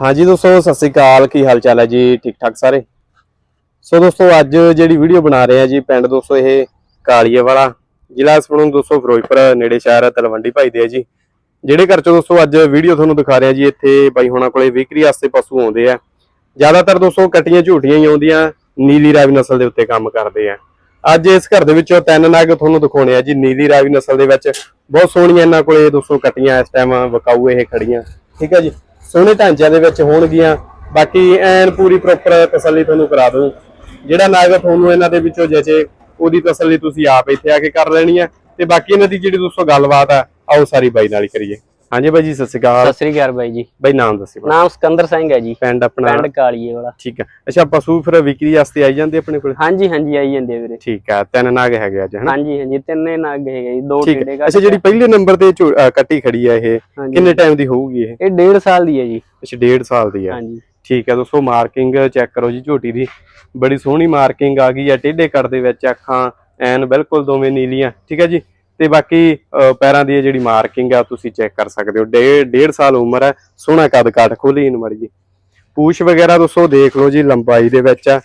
ਹਾਂਜੀ ਦੋਸਤੋ, ਸਤਿ ਸ੍ਰੀ ਅਕਾਲ। ਕੀ ਹਾਲ ਚਾਲ ਹੈ ਜੀ? ਠੀਕ ਠਾਕ ਸਾਰੇ? ਸੋ ਦੋਸਤੋ, ਅੱਜ ਜਿਹੜੀ ਵੀਡੀਓ ਬਣਾ ਰਹੇ ਆ ਜੀ ਪਿੰਡ ਦੋਸਤੋ, ਇਹ ਕਾਲੀਏ ਵਾਲਾ ਜ਼ਿਲ੍ਹਾ ਸਪਣੂ ਦੋਸਤੋ, ਫਿਰੋਜ਼ਪੁਰ ਨੇੜੇ ਸ਼ਹਿਰ ਤਲਵੰਡੀ ਭਾਈ ਦੇ ਆ ਜੀ। ਜਿਹੜੇ ਘਰ ਚ ਦੋਸਤੋ, ਅੱਜ ਵੀਡੀਓ ਤੁਹਾਨੂੰ ਦਿਖਾ ਰਿਹਾ ਜੀ, ਇੱਥੇ ਬਾਈ ਹੋਣਾ ਕੋਲੇ ਵਿਕਰੀ ਵਾਸਤੇ ਪਸ਼ੂ ਆਉਂਦੇ ਆ। ਜ਼ਿਆਦਾਤਰ ਦੋਸਤੋ, ਕਟੀਆਂ ਝੂਟੀਆਂ ਹੀ ਆਉਂਦੀਆਂ, ਨੀਲੀ ਰਾਵੀ ਨਸਲ ਦੇ ਉੱਤੇ ਕੰਮ ਕਰਦੇ ਆ। ਅੱਜ ਇਸ ਘਰ ਦੇ ਵਿੱਚੋਂ ਤਿੰਨ ਨਗ ਤੁਹਾਨੂੰ ਦਿਖਾਉਣੇ ਆ ਜੀ, ਨੀਲੀ ਰਾਵੀ ਨਸਲ ਦੇ ਵਿੱਚ। ਬਹੁਤ ਸੋਹਣੀਆਂ ਇਹਨਾਂ ਕੋਲੇ ਦੋਸਤੋ, ਕਟੀਆਂ ਇਸ ਟਾਈਮ ਵਿਕਾਊ ਇਹ ਖੜੀਆਂ। ਠੀਕ ਹੈ ਜੀ? ਸੋਹਣੇ ਢਾਂਚਿਆਂ ਦੇ ਵਿੱਚ ਹੋਣਗੀਆਂ। ਬਾਕੀ ਐਨ ਪੂਰੀ ਪ੍ਰੋਪਰ ਤਸੱਲੀ ਤੁਹਾਨੂੰ ਕਰਾ ਦੂੰ ਜਿਹੜਾ ਨਾਗ ਤੁਹਾਨੂੰ ਇਹਨਾਂ ਦੇ ਵਿੱਚੋਂ ਜਚੇ, ਉਹਦੀ ਤਸੱਲੀ ਤੁਸੀਂ ਆਪ ਇੱਥੇ ਆ ਕੇ ਕਰ ਲੈਣੀ ਹੈ ਤੇ ਬਾਕੀ ਇਹਨਾਂ ਦੀ ਜਿਹੜੀ ਦੋਸਤੋ ਗੱਲਬਾਤ ਆ, ਆਓ ਸਾਰੀ ਬਾਈ ਨਾਲ ਹੀ ਕਰੀਏ। ਹਾਂਜੀ ਬਾਈ ਜੀ ਸਤਿ ਸ਼੍ਰੀ ਅਕਾਲ। ਸਤਿ ਸ੍ਰੀ ਅਕਾਲ ਬਾਈ ਜੀ। ਬਾਈ ਨਾਮ ਦੱਸੀ ਬਾਈ ਨਾਮ ਸਿਕੰਦਰ ਸਿੰਘ ਹੈ ਜੀ। ਪਿੰਡ ਆਪਣਾ। ਪਿੰਡ ਕਾਲੀਏ ਵਾਲਾ। ਠੀਕ ਹੈ। ਅੱਛਾ ਪਸ਼ੂ ਫਿਰ ਵਿਕਰੀ ਵਾਸਤੇ ਆਈ ਜਾਂਦੇ ਆਪਣੇ ਕੋਲ? ਹਾਂਜੀ ਹਾਂਜੀ ਆਈ ਜਾਂਦੇ ਆ ਵੀਰੇ। ਠੀਕ ਹੈ ਤਿੰਨ ਨਾਗ ਹੈਗੇ ਅੱਜ ਹਨਾ? ਹਾਂਜੀ ਹਾਂਜੀ ਤਿੰਨੇ ਨਗ ਹੈਗੇ ਜੀ ਦੋ ਟਿੰਡੇ ਹੈ ਅੱਛਾ ਜਿਹੜੀ ਪਹਿਲੇ ਨੰਬਰ ਤੇ ਕੱਟੀ ਖੜੀ ਹੈ ਇਹ ਕਿੰਨੇ ਟਾਈਮ ਦੀ ਹੋਊਗੀ ਇਹ? ਇਹ 1.5 ਸਾਲ ਦੀ ਹੈ ਜੀ। ਅੱਛਾ 1.5 ਸਾਲ ਦੀ ਹੈ ਹਾਂਜੀ। ਠੀਕ ਹੈ ਦੋਸਤੋ ਮਾਰਕਿੰਗ ਚੈੱਕ ਕਰੋ ਜੀ ਝੋਟੀ ਦੀ। ਬੜੀ ਸੋਹਣੀ ਮਾਰਕਿੰਗ ਆ ਗਈ ਹੈ ਟੇਢੇ ਕੱਟ ਦੇ ਵਿੱਚ ਅੱਖਾਂ ਐਨ ਬਿਲਕੁਲ ਦੋਵੇਂ ਨੀਲੀਆਂ। ਠੀਕ ਹੈ ਜੀ? ਤੇ ਬਾਕੀ ਪੈਰਾਂ ਦੀ ਇਹ ਜਿਹੜੀ ਮਾਰਕਿੰਗ ਆ ਤੁਸੀਂ ਚੈੱਕ ਕਰ ਸਕਦੇ ਹੋ। ਡੇਢ ਡੇਢ ਸਾਲ ਉਮਰ ਹੈ ਸੋਹਣਾ ਕੱਦ ਕਾਠ ਖੋਲੀ ਇਨ ਜੀ ਪੂਛ ਵਗੈਰਾ ਦੋਸਤੋ ਦੇਖ ਲਓ ਜੀ ਲੰਬਾਈ ਦੇ ਵਿੱਚ ਆ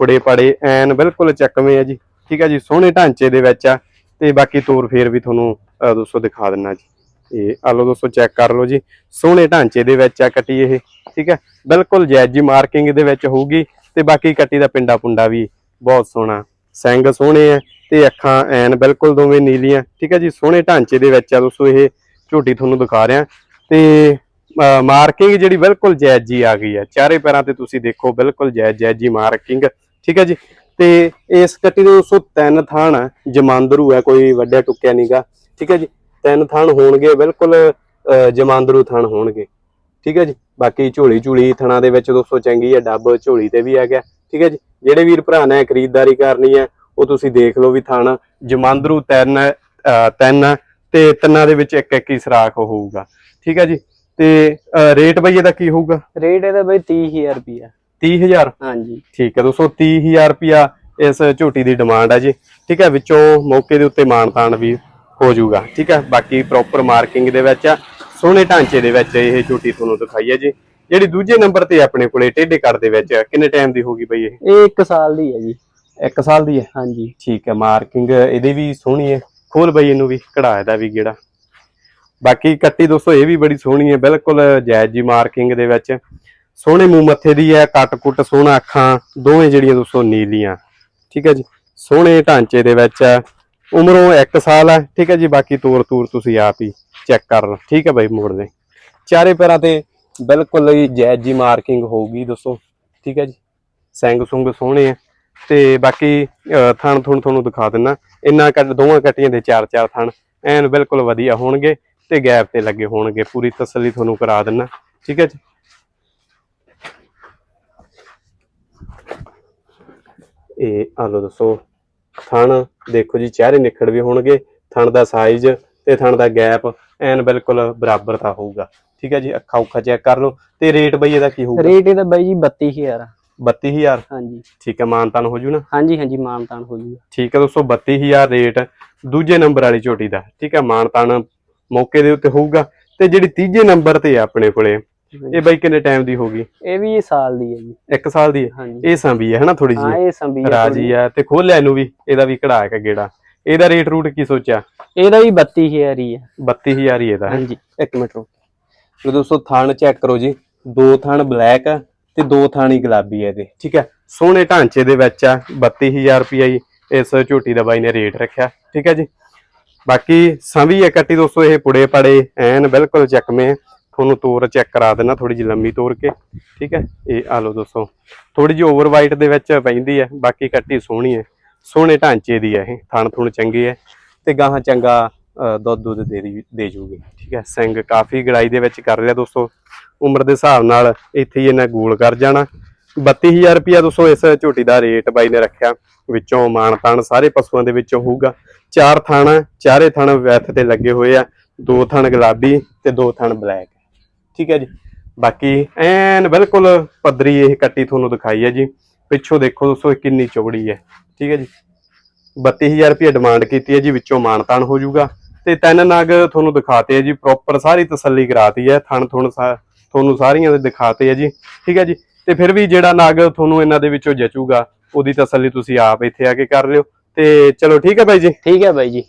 ਪੁੜੇ ਪੜੇ ਐਨ ਬਿਲਕੁਲ ਚੱਕਵੇਂ ਆ ਜੀ। ਠੀਕ ਆ ਜੀ ਸੋਹਣੇ ਢਾਂਚੇ ਦੇ ਵਿੱਚ ਆ ਤੇ ਬਾਕੀ ਤੋਰ ਫੇਰ ਵੀ ਤੁਹਾਨੂੰ ਅਹ, ਦੋਸਤੋ ਦਿਖਾ ਦਿੰਨਾ ਜੀ। ਇਹ ਆ ਲਓ ਦੋਸਤੋ ਚੈੱਕ ਕਰ ਲਓ ਜੀ ਸੋਹਣੇ ਢਾਂਚੇ ਦੇ ਵਿੱਚ ਆ ਕੱਟੀ ਇਹ ਠੀਕ ਹੈ ਬਿਲਕੁਲ ਜਾਇਜ਼ ਜੀ ਮਾਰਕਿੰਗ ਦੇ ਵਿੱਚ ਹੋਊਗੀ ਤੇ ਬਾਕੀ ਕੱਟੀ ਦਾ ਪਿੰਡਾ ਪੁੰਡਾ ਵੀ ਬਹੁਤ ਸੋਹਣਾ ਸਿੰਘ ਸੋਹਣੇ ਆ ਤੇ ਅੱਖਾਂ ਐਨ ਬਿਲਕੁਲ ਦੋਵੇਂ ਨੀਲੀਆਂ। ਠੀਕ ਹੈ ਜੀ? ਸੋਹਣੇ ਢਾਂਚੇ ਦੇ ਵਿੱਚ ਆ ਦੋਸਤੋ ਇਹ ਝੋਟੀ ਤੁਹਾਨੂੰ ਦਿਖਾ ਰਿਹਾ। ਤੇ ਮਾਰਕਿੰਗ ਜਿਹੜੀ ਬਿਲਕੁਲ ਜਾਇਜ਼ ਜੀ ਆ ਗਈ ਹੈ ਚਾਰੇ ਪੈਰਾਂ ਤੇ ਤੁਸੀਂ ਦੇਖੋ ਬਿਲਕੁਲ ਜਾਇਜ਼ ਜਾਇਜ਼ ਜੀ ਮਾਰਕਿੰਗ ਠੀਕ ਹੈ ਜੀ? ਤੇ ਇਸ ਕੱਟੀ ਦੇ ਦੋਸਤੋ ਤਿੰਨ ਥਾਣ ਜਮਾਂਦਰੂ ਹੈ ਕੋਈ ਵੱਡਾ ਟੁੱਕਿਆ ਨਹੀਂਗਾ ਠੀਕ ਹੈ ਜੀ? ਤਿੰਨ ਥਾਣ ਹੋਣਗੇ ਬਿਲਕੁਲ ਅਹ, ਜਮਾਂਦਰੂ ਥਾਣ ਹੋਣਗੇ। ਠੀਕ ਹੈ ਜੀ? ਬਾਕੀ ਝੋਲੀ ਝੂਲੀ ਥਣਾ ਦੇ ਵਿੱਚ ਦੋਸਤੋ ਚੰਗੀ ਹੈ ਡੱਬ ਝੋਲੀ ਤੇ ਵੀ ਆ ਗਿਆ। ਠੀਕ ਹੈ ਜੀ? ਜਿਹੜੇ ਵੀਰ ਭਰਾ ਨੇ ਖਰੀਦਦਾਰੀ ਕਰਨੀ ਹੈ ਉਹ ਤੁਸੀਂ ਦੇਖ ਲਓ ਵੀ ਥਣ ਜਮਾਂਦਰੂ ਤਿੰਨ ਤਿੰਨ ਤੇ ਤਿੰਨਾਂ ਦੇ ਵਿੱਚ ਇੱਕ ਇੱਕ ਹੀ ਸਰਾਖ ਹੋਊਗਾ। ਠੀਕ ਹੈ ਜੀ? ਤੇ ਰੇਟ ਬਈ ਇਹਦਾ ਕੀ ਹੋਊਗਾ? ਰੇਟ ਇਹਦਾ ਬਾਈ 30000 ਰੁਪਿਆ 30000 ਹਾਂਜੀ। ਠੀਕ ਹੈ ਦੋਸਤੋ 30000 ਰੁਪਿਆ ਇਸ ਝੋਟੀ ਦੀ ਡਿਮਾਂਡ ਹੈ ਜੀ। ਠੀਕ ਹੈ ਵਿੱਚੋਂ ਮੌਕੇ ਦੇ ਉੱਤੇ ਮਾਨਤਾਨ ਵੀ ਹੋ ਜਾਊਗਾ। ਠੀਕ ਹੈ ਬਾਕੀ ਪ੍ਰੋਪਰ ਮਾਰਕਿੰਗ ਦੇ ਵਿੱਚ ਆ ਸੋਹਣੇ ਢਾਂਚੇ ਦੇ ਵਿੱਚ ਇਹ ਝੋਟੀ ਤੁਹਾਨੂੰ ਦਿਖਾਈ ਹੈ ਜੀ। ਜਿਹੜੀ ਦੂਜੇ ਨੰਬਰ ਤੇ ਆਪਣੇ ਕੋਲੇ ਟੇਢੇ ਕੱਟ ਦੇ ਵਿੱਚ ਕਿੰਨੇ ਟਾਈਮ ਦੀ ਹੋਗੀ ਬਈ ਇਹ? ਇਹ 1 ਸਾਲ ਦੀ ਹੈ ਜੀ। 1 ਸਾਲ ਦੀ ਹੈ? ਹਾਂਜੀ। ਠੀਕ ਹੈ ਮਾਰਕਿੰਗ ਇਹਦੇ ਵੀ ਸੋਹਣੀ ਹੈ। ਖੋਲ ਬਈ ਇਹਨੂੰ ਵੀ ਕਢਾ ਇਹਦਾ ਵੀ ਗੇੜਾ। ਬਾਕੀ ਕੱਟੀ ਦੋਸਤੋ ਇਹ ਵੀ ਬੜੀ ਸੋਹਣੀ ਹੈ ਬਿਲਕੁਲ ਜਾਇਜ਼ ਜੀ ਮਾਰਕਿੰਗ ਦੇ ਵਿੱਚ। ਸੋਹਣੇ ਮੂੰਹ ਮੱਥੇ ਦੀ ਹੈ ਕੱਟ ਕੁੱਟ ਸੋਹਣਾ ਅੱਖਾਂ ਦੋਵੇਂ ਜਿਹੜੀਆਂ ਦੋਸਤੋ ਨੀਲੀਆਂ। ਠੀਕ ਹੈ ਜੀ। ਸੋਹਣੇ ਢਾਂਚੇ ਦੇ ਵਿੱਚ ਉਮਰੋਂ 1 ਸਾਲ ਹੈ। ਠੀਕ ਹੈ ਜੀ ਬਾਕੀ ਤੂਰ ਤੂਰ ਤੁਸੀਂ ਆਪ ਹੀ ਚੈੱਕ ਕਰ ਲਓ। ਠੀਕ ਹੈ ਬਾਈ ਮੋੜ ਦੇ ਚਾਰੇ ਪੈਰਾਂ ਤੇ ਬਿਲਕੁਲ ਹੀ ਜਾਇਜ਼ ਜੀ ਮਾਰਕਿੰਗ ਹੋਊਗੀ ਦੋਸਤੋ ਠੀਕ ਹੈ ਜੀ ਸਿੰਘ ਸੁੰਗ ਸੋਹਣੇ ਆ। ਤੇ ਬਾਕੀ ਅਹ, ਥਣ ਥੁਣ ਤੁਹਾਨੂੰ ਦਿਖਾ ਦਿੰਨਾ ਇੰਨਾ ਕੱਟ ਦੋਵਾਂ ਕੱਟੀਆਂ ਦੇ ਚਾਰ ਚਾਰ ਥਣ ਐਨ ਬਿਲਕੁਲ ਵਧੀਆ ਹੋਣਗੇ ਤੇ ਗੈਪ ਤੇ ਲੱਗੇ ਹੋਣਗੇ ਪੂਰੀ ਤਸੱਲੀ ਤੁਹਾਨੂੰ ਕਰਾ ਦਿੰਨਾ ਠੀਕ ਹੈ ਜੀ। ਇਹ ਆ ਲਓ ਦੱਸੋ ਥਣ ਦੇਖੋ ਜੀ ਚਿਹਰੇ ਨਿਖੜ ਵੀ ਹੋਣਗੇ ਥਣ ਦਾ ਸਾਈਜ਼ ਤੇ ਥਣ ਦਾ ਗੈਪ ਐਨ ਬਿਲਕੁਲ ਬਰਾਬਰ ਦਾ ਹੋਊਗਾ। ਠੀਕ ਹੈ ਜੀ ਅੱਖਾਂ ਉੱਖਾਂ ਚੈੱਕ ਕਰ ਲਓ। ਤੇ ਰੇਟ ਬਈ ਇਹਦਾ ਕੀ ਹੋਊਗਾ? ਰੇਟ ਇਹਦਾ ਬਾਈ ਜੀ 32000 32000 ਹਾਂਜੀ। ਠੀਕ ਹੈ ਮਾਨਤਾਨ ਹੋ ਜੂ ਨਾ? ਹਾਂਜੀ ਹਾਂਜੀ ਮਾਨਤਾਨ ਹੋ ਜੂਗਾ। ਠੀਕ ਹੈ ਦੋਸਤੋ 32000 ਰੇਟ ਦੂਜੇ ਨੰਬਰ ਵਾਲੀ ਝੋਟੀ ਦਾ। ਠੀਕ ਹੈ ਮਾਨਤਾਨ ਮੌਕੇ ਦੇ ਉੱਤੇ ਹੋਊਗਾ। ਤੇ ਜਿਹੜੀ ਤੀਜੇ ਨੰਬਰ ਤੇ ਆ ਆਪਣੇ ਕੋਲੇ ਇਹ ਬਾਈ ਕਿੰਨੇ ਟਾਈਮ ਦੀ ਹੋਗੀ ਇਹ ਵੀ ਇਹ ਸਾਲ ਦੀ ਹੈ ਜੀ। 1 ਸਾਲ ਦੀ ਹੈ? ਇਹ ਸੰਭੀ ਹੈ ਹਨਾ ਥੋੜੀ ਹਾਂ ਜੀ ਇਹ ਸੰਭੀ ਹੈ ਰਾਜੀ ਆ ਤੇ ਖੋਲਿਆ ਇਹਨੂੰ ਵੀ ਇਹਦਾ ਵੀ ਕਢਾ ਕੇ ਗੇੜਾ। ਇਹਦਾ ਰੇਟ ਰੂਟ ਕੀ ਸੋਚਿਆ? ਇਹਦਾ ਵੀ 32000 ਹੀ ਹੈ। 32000 ਹੀ ਇਹਦਾ ਹੈ। ਹਾਂਜੀ। ਇੱਕ ਮਿੰਟ ਰੁਕ। ਲੋ ਦੋਸਤੋ ਥਾਣ ਚੈੱਕ ਕਰੋ ਜੀ। ਦੋ ਥਣ ਬਲੈਕ ਆ ਤੇ ਦੋ ਥਾਣੀ ਗੁਲਾਬੀ ਆ ਇਹਦੇ, ਠੀਕ ਹੈ ਸੋਹਣੇ ਢਾਂਚੇ ਦੇ ਵਿੱਚ ਆ 32000 ਰੁਪਈਆ ਜੀ, ਇਸ ਝੋਟੀ ਦਾ ਬਾਈ ਨੇ ਰੇਟ ਰੱਖਿਆ, ਠੀਕ ਹੈ ਜੀ? ਬਾਕੀ ਸੰਭੀ ਹੈ ਕੱਟੀ ਦੋਸਤੋ, ਇਹ ਪੁੜੇ ਪੜੇ, ਐਨ ਬਿਲਕੁਲ ਚੱਕਵੇਂ ਤੁਹਾਨੂੰ ਤੋਰ ਚੈੱਕ ਕਰਾ ਦੇਣਾ ਥੋੜੀ ਜਿਹੀ ਲੰਮੀ ਤੋਰ ਕੇ, ਠੀਕ ਹੈ ਇਹ ਆ ਲਓ ਦੋਸਤੋ ਥੋੜੀ ਜਿਹੀ ਓਵਰ ਵਾਈਟ ਦੇ ਵਿੱਚ ਪੈਂਦੀ ਹੈ ਬਾਕੀ ਕੱਟੀ ਸੋਹਣੀ ਹੈ ਸੋਹਣੇ ਢਾਂਚੇ ਦੀ ਹੈ ਇਹ ਥਣ ਥੁਣ ਚੰਗੇ ਹੈ ਤੇ ਗਾਹਾਂ ਚੰਗਾ ਦੁੱਧ ਦੁੱਧ ਦੇ ਦੇ ਜੂਗੀ। ਠੀਕ ਹੈ? ਸਿੰਘ ਕਾਫੀ ਗੜਾਈ ਦੇ ਵਿੱਚ ਕਰ ਰਿਹਾ ਦੋਸਤੋ। ਉਮਰ ਦੇ ਹਿਸਾਬ ਨਾਲ ਇੱਥੇ ਹੀ ਇਹਨਾਂ ਗੋਲ ਕਰ ਜਾਣਾ। 32000 ਰੁਪਿਆ ਦੋਸਤੋ ਇਸ ਝੋਟੀ ਦਾ ਰੇਟ ਬਾਈ ਨੇ ਰੱਖਿਆ। ਵਿੱਚੋਂ ਮਾਣ ਤਾਣ ਸਾਰੇ ਪਸ਼ੂਆਂ ਦੇ ਵਿੱਚੋਂ ਹੋਊਗਾ। ਚਾਰ ਥਣ, ਚਾਰੇ ਥਣ ਵੈਥ ਤੇ ਲੱਗੇ ਹੋਏ ਆ। ਦੋ ਥਣ ਗੁਲਾਬੀ ਤੇ ਦੋ ਥਣ ਬਲੈਕ। ਠੀਕ ਹੈ ਜੀ? ਬਾਕੀ ਐਨ ਬਿਲਕੁਲ ਪੱਧਰੀ ਇਹ ਕੱਟੀ ਤੁਹਾਨੂੰ ਦਿਖਾਈ ਹੈ ਜੀ। ਪਿੱਛੋਂ ਦੇਖੋ ਦੋਸਤੋ ਇਹ ਕਿੰਨੀ ਚੌੜੀ ਹੈ। ਠੀਕ ਹੈ ਜੀ? 32000 ਰੁਪਏ ਡਿਮਾਂਡ ਕੀਤੀ ਹੈ ਜੀ। ਵਿੱਚੋਂ ਮਾਨਤਾਨ ਹੋ ਜਾਊਗਾ ਤੇ ਤਿੰਨ ਨਗ ਤੁਹਾਨੂੰ ਦਿਖਾਤੇ ਆ ਜੀ ਪ੍ਰੋਪਰ ਸਾਰੀ ਤਸੱਲੀ ਕਰਾਤੀ ਹੈ ਥਣ ਥੁਣ ਤੁਹਾਨੂੰ ਸਾਰੀਆਂ ਦੇ ਦਿਖਾਤੇ ਆ ਜੀ, ਠੀਕ ਹੈ ਜੀ? ਤੇ ਫਿਰ ਵੀ ਜਿਹੜਾ ਨਗ ਤੁਹਾਨੂੰ ਇਹਨਾਂ ਦੇ ਵਿੱਚੋਂ ਜਚੂਗਾ, ਉਹਦੀ ਤਸੱਲੀ ਤੁਸੀਂ ਆਪ ਇੱਥੇ ਆ ਕੇ ਕਰ ਲਿਓ। ਤੇ ਚਲੋ ਠੀਕ ਹੈ ਬਾਈ ਜੀ? ਠੀਕ ਹੈ ਬਾਈ ਜੀ।